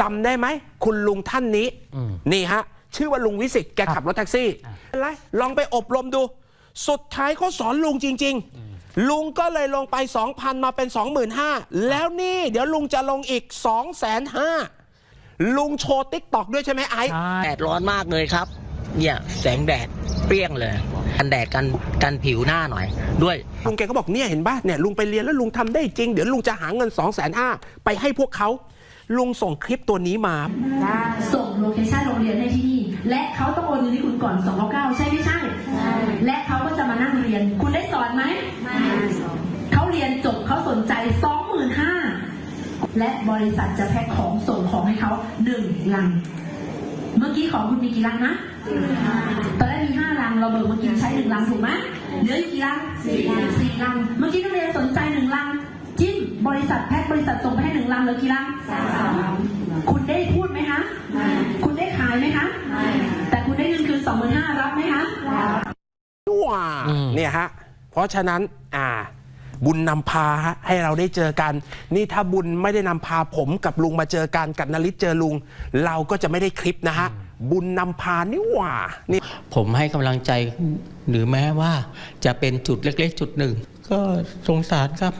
จำได้ไหม คุณลุงท่านนี้ นี่ฮะ ชื่อว่าลุงวิสิตแกขับรถแท็กซี่อะไรลองไปอบรมดู สุดท้ายเขาสอนลุงจริง ๆ ลุงก็เลยลงไป 2,000 มาเป็น 25,000 แล้วนี่เดี๋ยวลุงจะลงอีก 2,500ลุงโชว์ติ๊กตอกด้วยใช่ไหมไอ้แดดร้อนมากเลยครับ เนี่ยแสงแดดเปรี้ยงเลยกันแดดกันกันผิวหน้าหน่อย ด้วย ลุงแกก็บอกเนี่ยเห็นป่ะเนี่ยลุงไปเรียนแล้วลุงทำได้จริง เดี๋ยวลุงจะหาเงิน2 5 0 0 0ไปให้พวกเขา ลุงส่งคลิปตัวนี้มา ส่งโลเคชั่นโรงเรียนให้ที่นี่ และเขาต้องโอนเงินให้คุณก่อน299ใช่ไม่ใช่ และเขาก็จะมานั่งเรียน คุณได้สอนไหมไม่เขาเรียนจบเขาสนใจ 25,000และบริษัทจะแพ็คของส่งของให้เขาหนึ่งลัง เมื่อกี้ของคุณมีกี่ลังนะตอนแรกมีห้าลัง เราเบิกเมื่อกี้ใช้หนึ่งลังถูกไหมเหลืออยู่กี่ลังสี่ลังสี่ลังเมื่อกี้นักเรียนสนใจ ริษัทแพ็คบริษัทส่งไปให้หนึ่งลังเหลือกี่ลังสามคุณได้พูดไหมคะคุณได้ขายไหมคะแต่คุณได้เงินคืนสองหมื่นห้ารับไหมคะว้าอืมเนี่ยฮะเพราะฉะนั้นอ่าบุญนำพาฮะให้เราได้เจอกัน นี่ถ้าบุญไม่ได้นำพาผมกับลุงมาเจอกันกับนาริศเจอลุง เราก็จะไม่ได้คลิปนะฮะ บุญนำพานี่หว่านี่ผมให้กำลังใจหรือแม้ว่าจะเป็นจุดเล็ก ๆ จุดหนึ่ง ก็สงสารครับ